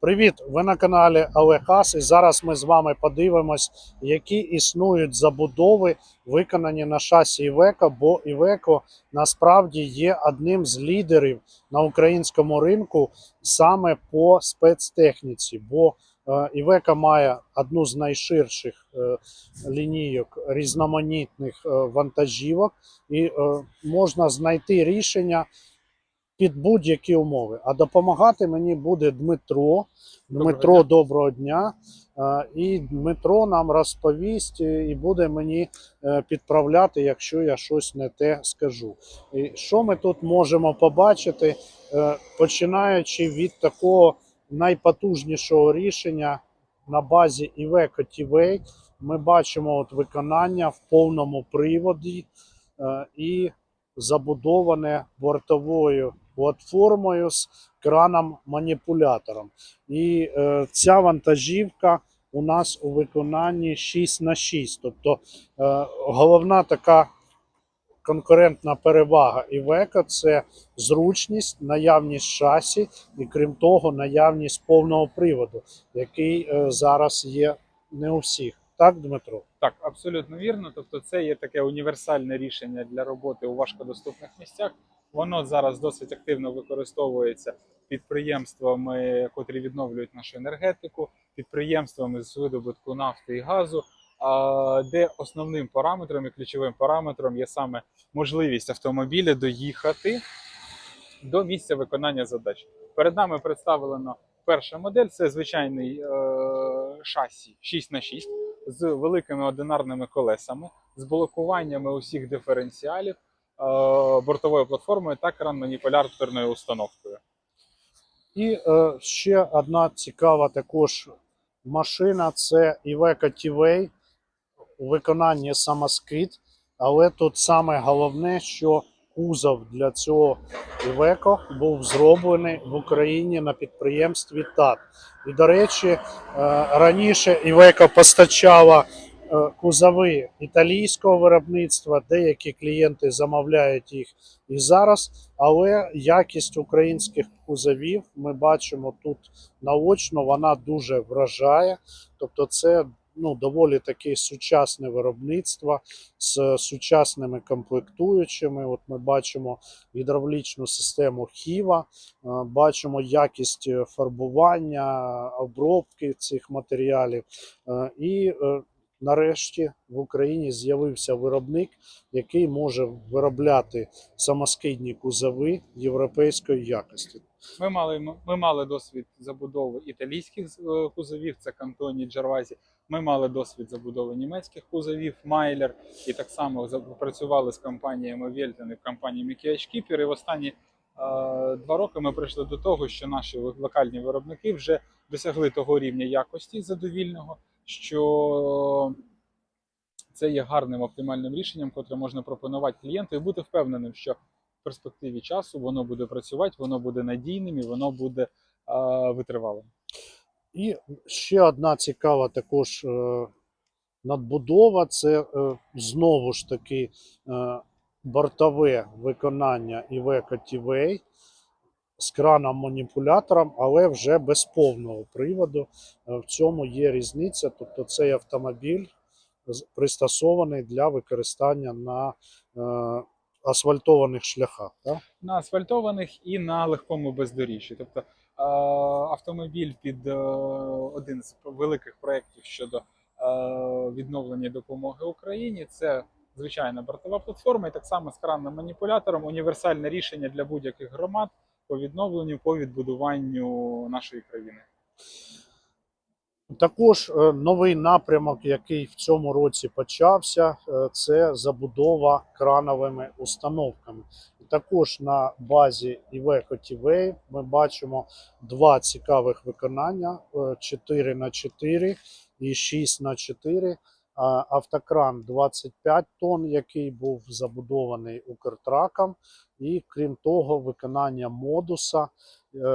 Привіт! Ви на каналі Олег і зараз ми з вами подивимось, які існують забудови, виконані на шасі Івеко, бо Івеко насправді є одним з лідерів на українському ринку саме по спецтехніці. Бо е, Івеко має одну з найширших е, лінійок різноманітних е, вантажівок, і можна знайти рішення під будь-які умови. А допомагати мені буде Дмитро. Доброго Дмитро, дня. доброго дня. І Дмитро нам розповість е, і буде мені е, підправляти, якщо я щось не те скажу. І що ми тут можемо побачити, Е, починаючи від такого найпотужнішого рішення на базі Iveco TV, ми бачимо от виконання в повному приводі і забудоване бортовою платформою з краном-маніпулятором. І е, ця вантажівка у нас у виконанні 6 на 6 Тобто е, головна така конкурентна перевага Iveco – це зручність, наявність шасі і крім того, наявність повного приводу, який е, зараз є не у всіх. Так, Дмитро? Так, абсолютно вірно. Тобто, це є таке універсальне рішення для роботи у важкодоступних місцях. Воно зараз досить активно використовується підприємствами, котрі відновлюють нашу енергетику, підприємствами з видобутку нафти і газу. Де основним параметром і ключовим параметром є саме можливість автомобіля доїхати до місця виконання задач. Перед нами представлено перша модель. Це звичайний е, шасі 6 х 6 з великими одинарними колесами, з блокуваннями усіх диференціалів, бортовою платформою та кран-маніпуляторною установкою. І е, ще одна цікава також машина це Iveco TV у виконанні самоскид. Але тут саме головне, що кузов для цього Iveco був зроблений в Україні на підприємстві ТАТ. І, до речі, е, раніше Iveco постачала е, кузови італійського виробництва, деякі клієнти замовляють їх і зараз. Але якість українських кузовів ми бачимо тут наочно, вона дуже вражає. Тобто, це ну, доволі таке сучасне виробництво з сучасними комплектуючими. От ми бачимо гідравлічну систему Хіва, е, бачимо якість е, фарбування, обробки цих матеріалів. Е, І е, нарешті в Україні з'явився виробник, який може виробляти самоскидні кузови європейської якості. Ми мали, ми мали досвід забудови італійських е, кузовів, це Кантоні Джервазі. Ми мали досвід забудови німецьких кузовів Майлер, і так само працювали з компаніями Вельтен і компаніями KH І в останні е, два роки ми прийшли до того, що наші локальні виробники вже досягли того рівня якості задовільного, що це є гарним оптимальним рішенням, котре можна пропонувати клієнту, і бути впевненим, що в перспективі часу воно буде працювати, воно буде надійним і воно буде е, витривалим. І ще одна цікава також е, надбудова це е, знову ж таки е, бортове виконання Iveco TV з краном-маніпулятором, але вже без повного приводу. Е, В цьому є різниця. Тобто цей автомобіль пристосований для використання на е, асфальтованих шляхах. Так? на асфальтованих і на легкому бездоріжжі. Тобто е, автомобіль під один з великих проєктів щодо відновлення допомоги Україні. Це звичайна бортова платформа, і так само з кранним маніпулятором універсальне рішення для будь-яких громад по відновленню, по відбудуванню нашої країни. Також е, новий напрямок, який в цьому році почався, е, це забудова крановими установками. Також на базі Iveco TV ми бачимо два цікавих виконання: 4 на 4 і 6 на 4 А, Автокран 25 тонн, який був забудований Укртраком, і крім того, виконання модуса е,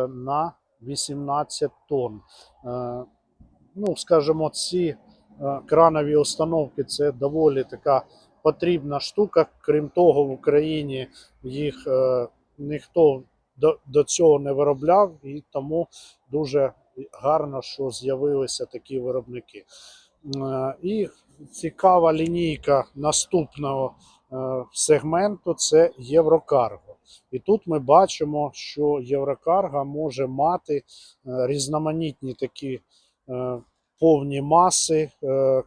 на 18 тонн. Е, ну, скажімо, ці е, кранові установки це доволі така потрібна штука. Крім того, в Україні їх ніхто до, цього не виробляв, і тому дуже гарно, що з'явилися такі виробники. І цікава лінійка наступного е, сегменту це Єврокарго. І тут ми бачимо, що Єврокарго може мати е, різноманітні такі е, повні маси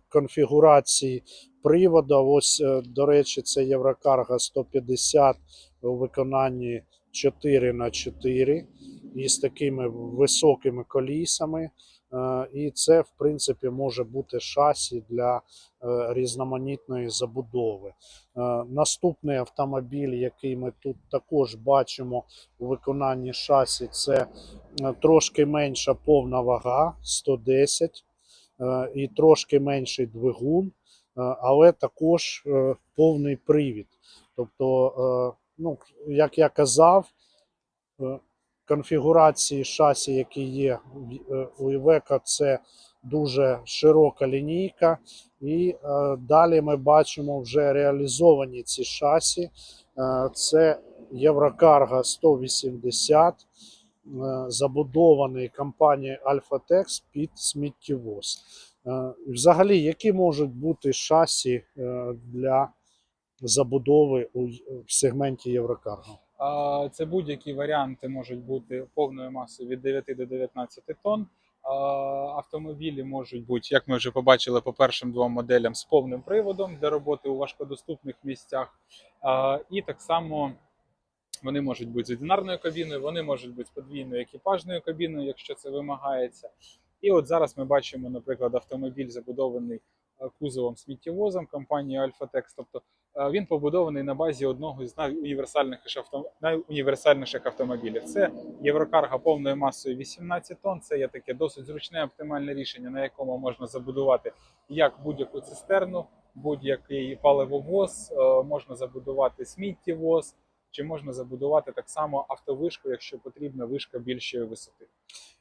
конфігурації приводу. Ось, до речі, це Єврокарго 150 у виконанні 4 на 4 із такими високими колісами. Е, І це, в принципі, може бути шасі для е, різноманітної забудови. Е, Наступний автомобіль, який ми тут також бачимо у виконанні шасі, це трошки менша повна вага 110 е, і трошки менший двигун, але також повний привід. Тобто, ну, як я казав, конфігурації шасі, які є е, у Івека, це дуже широка лінійка. І е, далі ми бачимо вже реалізовані ці шасі. Е, це Єврокарго 180, е, забудований компанією Альфатекс під сміттєвоз. Взагалі, які можуть бути шасі для забудови у в сегменті Єврокарго? Це будь-які варіанти можуть бути повною масою від 9 до 19 тонн. Автомобілі можуть бути, як ми вже побачили по першим двом моделям, з повним приводом для роботи у важкодоступних місцях. І так само вони можуть бути з одинарною кабіною, вони можуть бути з подвійною екіпажною кабіною, якщо це вимагається. І от зараз ми бачимо, наприклад, автомобіль забудований кузовом сміттєвозом компанії Альфатекс. Тобто Е, Він побудований на базі одного з найуніверсальніших автомобілів. Це Єврокарга повною масою 18 тонн. Це є таке досить зручне оптимальне рішення, на якому можна забудувати як будь-яку цистерну, будь-який паливовоз, е, можна забудувати сміттєвоз, чи можна забудувати так само автовишку, якщо потрібна вишка більшої висоти.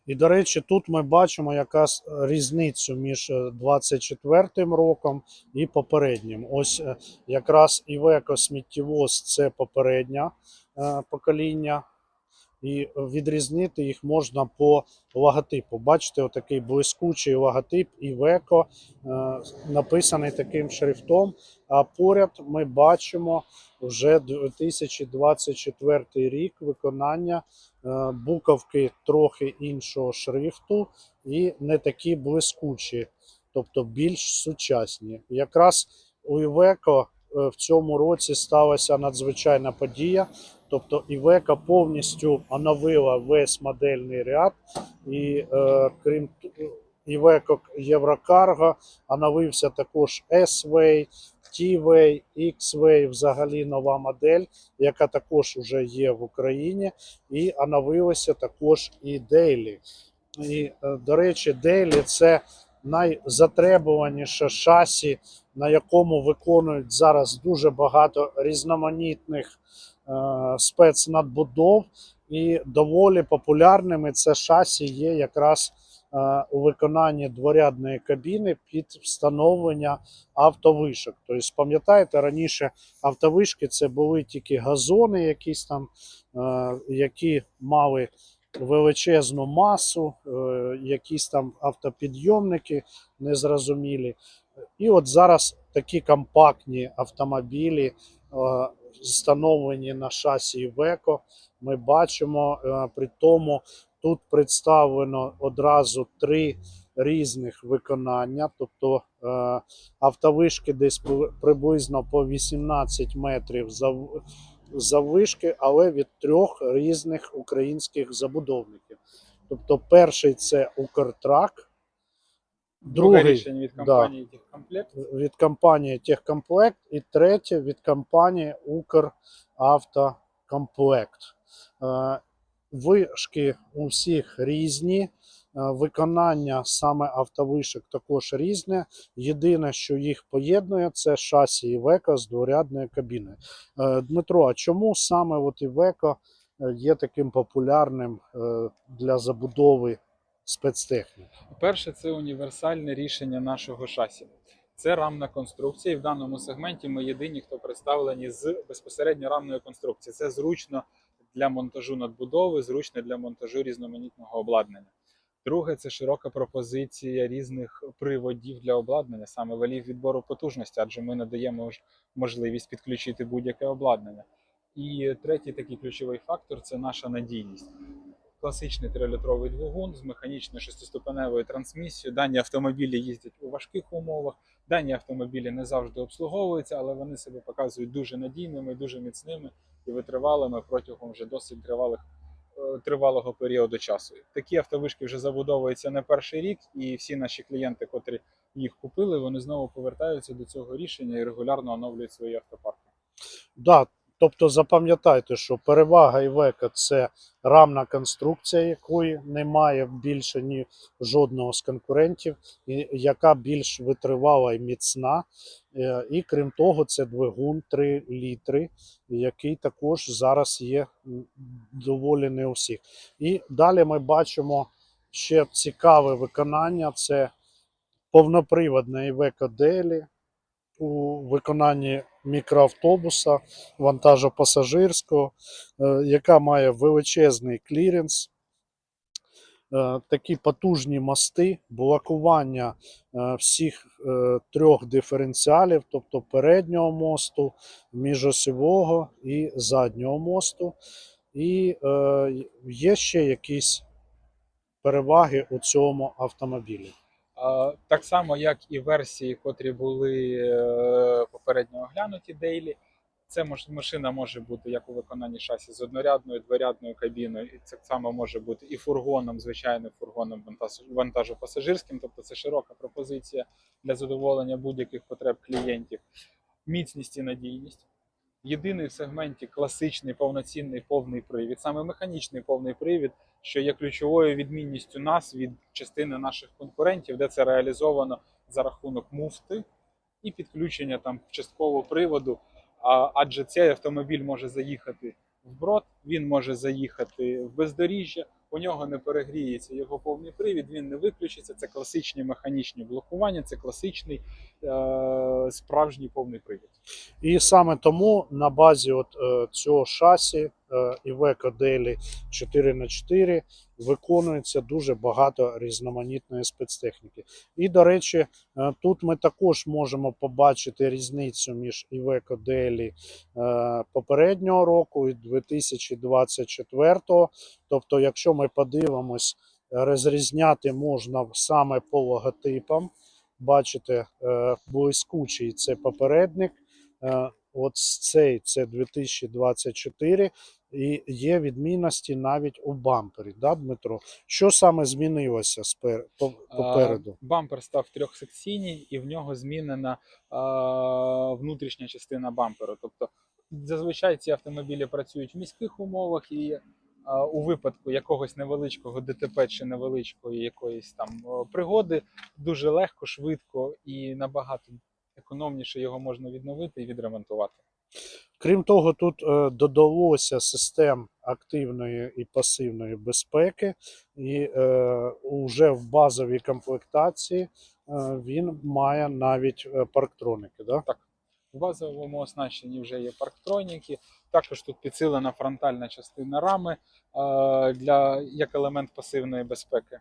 І, до речі, тут ми бачимо якраз різницю між е, 24-м роком і попереднім. Ось е, якраз Івеко сміттєвоз це попереднє е, покоління, і відрізнити їх можна по логотипу. Бачите, отакий блискучий логотип Iveco, е, написаний таким шрифтом. А поряд ми бачимо вже 2024 рік виконання е, буковки трохи іншого шрифту і не такі блискучі, тобто більш сучасні. Якраз у е, в цьому році сталася надзвичайна подія. Тобто Iveco повністю оновила весь модельний ряд, і е, крім Iveco Єврокарго оновився також S-Way, T-Way, X-Way, взагалі нова модель, яка також вже є в Україні, і оновилося також і Daily. І, е, до речі, Daily це найзатребуваніше шасі, на якому виконують зараз дуже багато різноманітних спецнадбудов, і доволі популярними це шасі є якраз е, у виконанні дворядної кабіни під встановлення автовишок. Тобто, пам'ятаєте, раніше автовишки це були тільки газони, якісь там, е, які мали величезну масу, е, якісь там автопідйомники незрозумілі. І от зараз такі компактні автомобілі, е, встановлені на шасі Iveco, ми бачимо. е, При тому тут представлено одразу три різних виконання, тобто е, автовишки десь приблизно по 18 метрів заввишки, але від трьох різних українських забудовників. Тобто, перший це Укртрак, Друге другий рішення від да. компанії «Техкомплект». від компанії Техкомплект і третє від компанії Укравтокомплект. Е, Вишки у всіх різні, е, виконання саме автовишок також різне. Єдине, що їх поєднує, це шасі Iveco з дворядною кабіною. Е, Дмитро, а чому саме от е, є таким популярним для забудови спецтехніки? Перше, це універсальне рішення нашого шасі. Це рамна конструкція. І в даному сегменті ми єдині, хто представлені з безпосередньо рамною конструкцією. Це зручно для монтажу надбудови, зручно для монтажу різноманітного обладнання. Друге, це широка пропозиція різних приводів для обладнання, саме валів відбору потужності, адже ми надаємо можливість підключити будь-яке обладнання. І третій такий ключовий фактор це наша надійність. Класичний 3-літровий двигун з механічною шестиступеневою трансмісією. Дані автомобілі їздять у важких умовах. Дані автомобілі не завжди обслуговуються, але вони себе показують дуже надійними, дуже міцними і витривалими протягом вже досить тривалих е, тривалого періоду часу. Такі автовишки вже забудовуються не перший рік, і всі наші клієнти, котрі їх купили, вони знову повертаються до цього рішення і регулярно оновлюють свої автопарки. Да, тобто запам'ятайте, що перевага Івека це рамна конструкція, якої немає більше ні жодного з конкурентів, і яка більш витривала і міцна. Е, І крім того, це двигун 3 літри, який також зараз є доволі не у всіх. І далі ми бачимо ще цікаве виконання: це повноприводна Iveco Daily у виконанні мікроавтобуса вантажопасажирського, е, яка має величезний кліренс, е, такі потужні мости, блокування е, всіх трьох диференціалів, тобто переднього мосту, міжосьового і заднього мосту. І є ще якісь переваги у цьому автомобілі. Так само, як і версії, котрі були е, попередньо оглянуті Дейлі. Це машина може бути як у виконанні шасі з однорядною дворядною кабіною, і це само може бути і фургоном, звичайним фургоном вантаж- вантажопасажирським, тобто це широка пропозиція для задоволення будь-яких потреб клієнтів. Міцність і надійність. Єдиний в сегменті класичний повноцінний повний привід, саме механічний повний привід, що є ключовою відмінністю нас від частини наших конкурентів, де це реалізовано за рахунок муфти і підключення там часткового приводу. А, адже цей автомобіль може заїхати в брод, він може заїхати в бездоріжжя, у нього не перегріється його повний привід, він не виключиться. Це класичні механічні блокування, це класичний е- справжній повний привід. І саме тому на базі от, е, цього шасі Iveco Daily 4х4 виконується дуже багато різноманітної спецтехніки. І, до речі, е, тут ми також можемо побачити різницю між Iveco Daily е, попереднього року і 2024. Тобто, якщо ми подивимось, розрізняти можна саме по логотипам. Бачите, е, блискучий це попередник. От цей це 2024, і є відмінності навіть у бампері, да, Дмитро? Що саме змінилося спер... по- попереду? Бампер став трьохсекційний, і в нього змінена а, внутрішня частина бамперу. Тобто зазвичай ці автомобілі працюють в міських умовах, і у випадку якогось невеличкого ДТП чи невеличкої якоїсь там пригоди дуже легко, швидко і набагато економніше його можна відновити і відремонтувати. Крім того, тут е, додалося систем активної і пасивної безпеки, і е, уже в базовій комплектації е, він має навіть парктроники. Да? В базовому оснащенні вже є парктроніки. Також тут підсилена фронтальна частина рами для як елемент пасивної безпеки.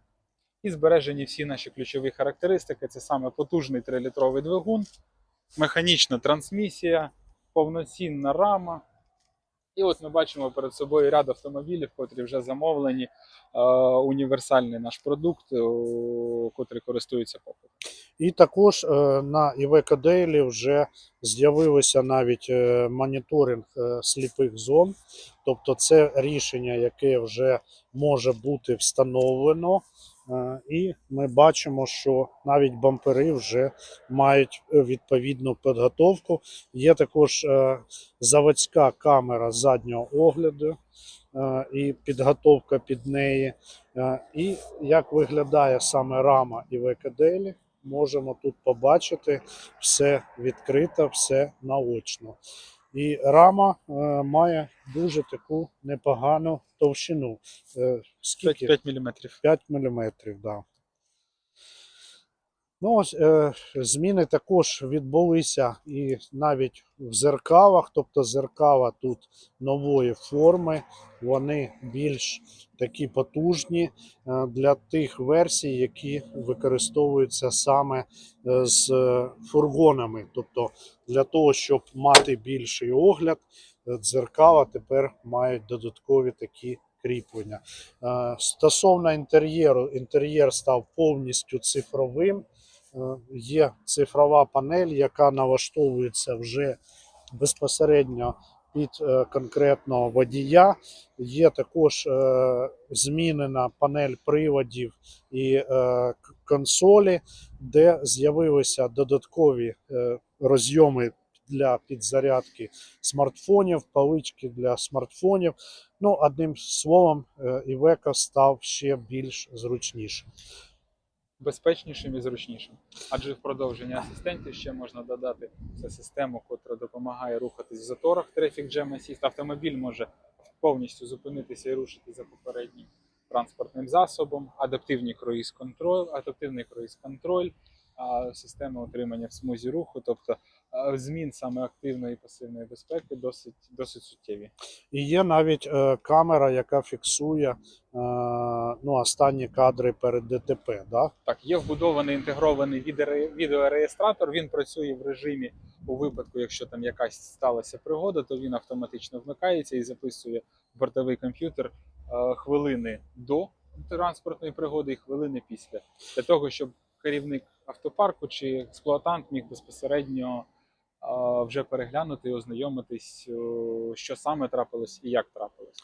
І збережені всі наші ключові характеристики. Це саме потужний 3-літровий двигун, механічна трансмісія, повноцінна рама. І от ми бачимо перед собою ряд автомобілів, котрі вже замовлені. Е, універсальний наш продукт, е, котрий користується попитом. І також е, на Iveco Daily вже з'явилося навіть моніторинг сліпих зон. Тобто це рішення, яке вже може бути встановлено. І ми бачимо, що навіть бампери вже мають е, відповідну підготовку. Є також е, заводська камера заднього огляду е, і підготовка під неї. І як виглядає саме рама Iveco Daily, можемо тут побачити все відкрито, все наочно. І рама е, має дуже таку непогану товщину. Е, скільки? 5, 5 мм. 5 мм, да. Ну, ось, е, зміни також відбулися і навіть в зеркалах, тобто зеркала тут нової форми, вони більш такі потужні е, для тих версій, які використовуються саме е, з фургонами. Тобто для того, щоб мати більший огляд, дзеркала тепер мають додаткові такі кріплення. Стосовно інтер'єру, інтер'єр став повністю цифровим. Е, Є цифрова панель, яка налаштовується вже безпосередньо під е, конкретного водія. Є також е, змінена панель приводів і консолі, де з'явилися додаткові розйоми для підзарядки смартфонів, палички для смартфонів. Ну, одним словом, Iveco став ще більш зручнішим. Безпечнішим і зручнішим. Адже в продовження асистентів ще можна додати це систему, котра допомагає рухатись в заторах Traffic Jam Assist. Автомобіль може повністю зупинитися і рушити за попереднім транспортним засобом, адаптивний круїз контроль, адаптивний круїз контроль, система утримання в смузі руху, тобто змін саме активної і пасивної безпеки досить досить суттєві. І є навіть е, камера, яка фіксує е, ну, останні кадри перед ДТП. Да? Так, є вбудований інтегрований відеоре- відеореєстратор. Він працює в режимі у випадку, якщо там якась сталася пригода, то він автоматично вмикається і записує в бортовий комп'ютер е, хвилини до транспортної пригоди і хвилини після, для того, щоб керівник автопарку чи експлуатант міг безпосередньо е, вже переглянути і ознайомитись, е, що саме трапилось і як трапилось.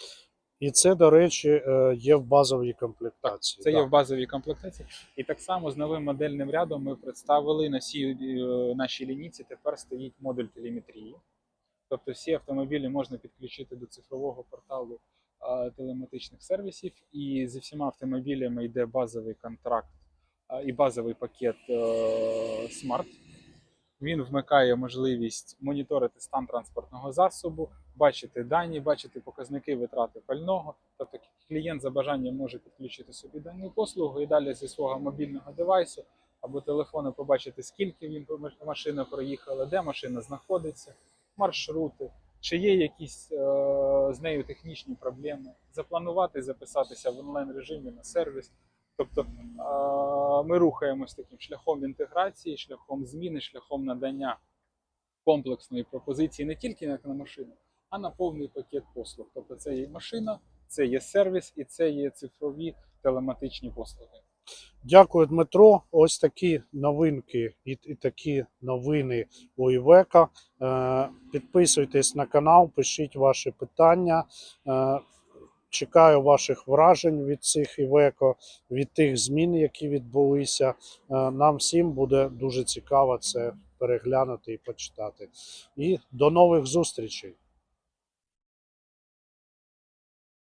І це, до речі, е, є в базовій комплектації. Це да. є в базовій комплектації. І так само з новим модельним рядом ми представили на всій е, нашій лінійці тепер стоїть модуль телеметрії. Тобто всі автомобілі можна підключити до цифрового порталу телематичних сервісів, і зі всіма автомобілями йде базовий контракт і базовий пакет Smart. Він вмикає можливість моніторити стан транспортного засобу, бачити дані, бачити показники витрати пального. Тобто клієнт за бажанням може підключити собі дану послугу і далі зі свого мобільного девайсу або телефону побачити, скільки він машина проїхала, де машина знаходиться, маршрути, чи є якісь е, з нею технічні проблеми, запланувати, записатися в онлайн режимі на сервіс. Тобто е, ми рухаємось таким шляхом інтеграції, шляхом зміни, шляхом надання комплексної пропозиції не тільки як на машину, а на повний пакет послуг. Тобто це є машина, це є сервіс і це є цифрові телематичні послуги. Дякую, Дмитро. Ось такі новинки і, такі новини у Івека. Е, підписуйтесь на канал, пишіть ваші питання. Чекаю ваших вражень від цих Івеко, від тих змін, які відбулися. Е, нам всім буде дуже цікаво це переглянути і почитати. І до нових зустрічей!